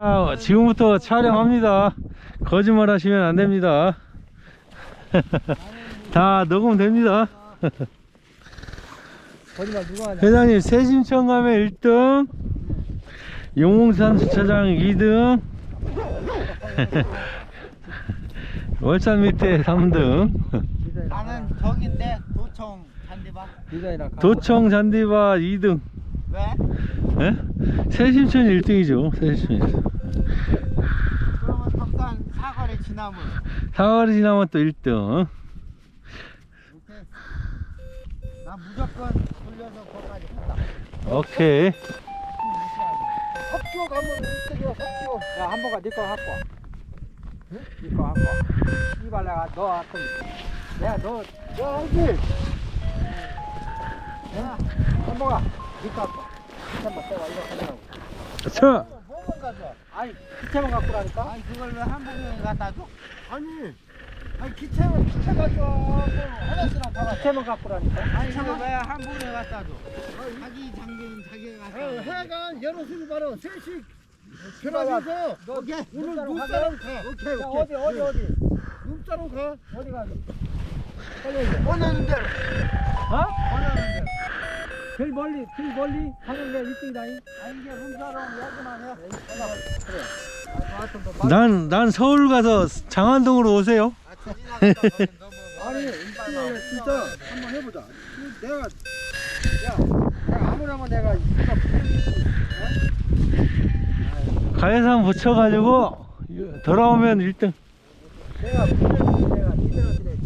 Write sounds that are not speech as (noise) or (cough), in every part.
아, 지금부터 촬영합니다. 거짓말 하시면 안 됩니다. (laughs) 다 녹음됩니다. 거짓말 누가 하냐? 회장님, 세심청 가면 1등, 용웅산 주차장 2등, (laughs) 월산 밑에 3등, 나는 저긴데 도청 잔디밭 도청 잔디바 2등. 왜? 예? 세심천 1등이죠. 세심천 1등. 그러면 덕산 사거리 지나무 사거리 지나면 또 1등. 나 무조건 돌려서 거기까지 간다 오케이. 합격 한번 있어줘 합격 야 한번 가 니꺼 갖고 와 응? 니꺼 갖고 와 이발 내가 너 내가 너너 알지? 야 한번 가 니꺼 갖고 와 자, 뭐만 가져 아니 기차만 갖고 라니까? 아니 그걸 왜 한국에 갖다 줘? 아니 아니 기차만 기차 가져와. 화장실랑 봐봐 기차만 갖고 라니까? 아니 그걸 왜 한국에 갖다 줘? 자기 장비는 자기가 갖다 줘 해가 열어주고 바로 셋이 편하셔서 너 오늘 눈사람 가 오케이 야 오케이. 어디 어디 어디? 눈사람 가. 어디 가 빨리 오자 원하는 대로. 어? 원하는 대로 제일 멀리 제일 멀리 가는 게 1등이다잉 아 이게 야구만 해 그래. 난, 난 서울 가서 장안동으로 오세요. 아 아니 이게 진짜. 한번 해보자. 내가 야, 내가 아무나마 내가 이거 가해산 붙여가지고 돌아오면 1등. 내가 분명히 내가 니들한테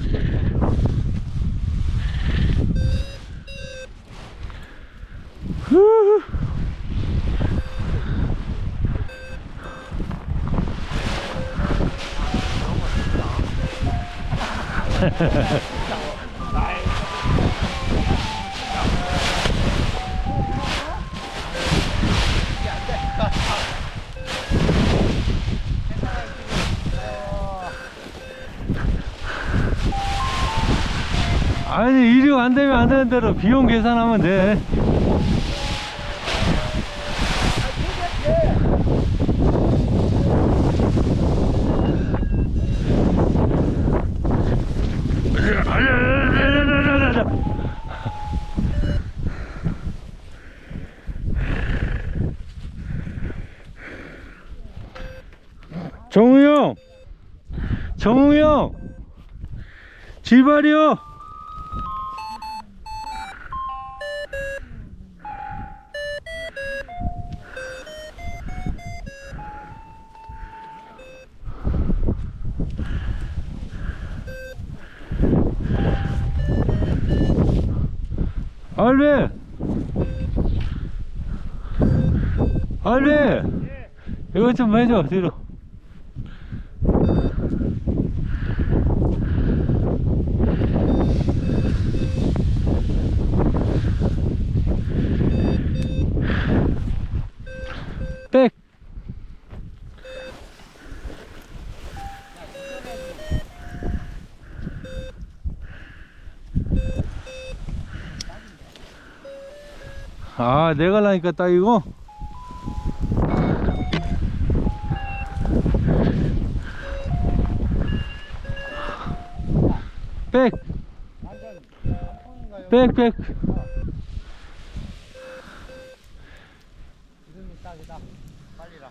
아니, 이륙 안 되면 안 되는 대로 비용 계산하면 돼. 정우 형! 정우 형! 지발이요! 알베! 알베! 이거 좀 해줘, 뒤로. 백! 아, 내가 라니까 딱 이거? 백! 백, 백! 이름이 딱이다 빨리라.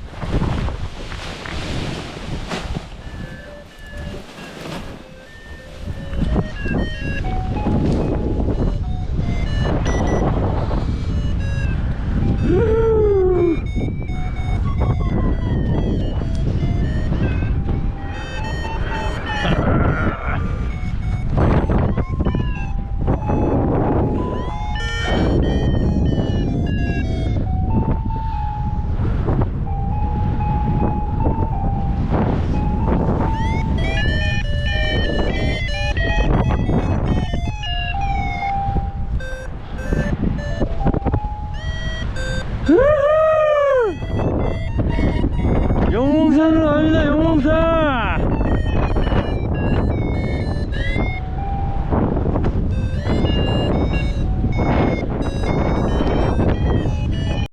Woo!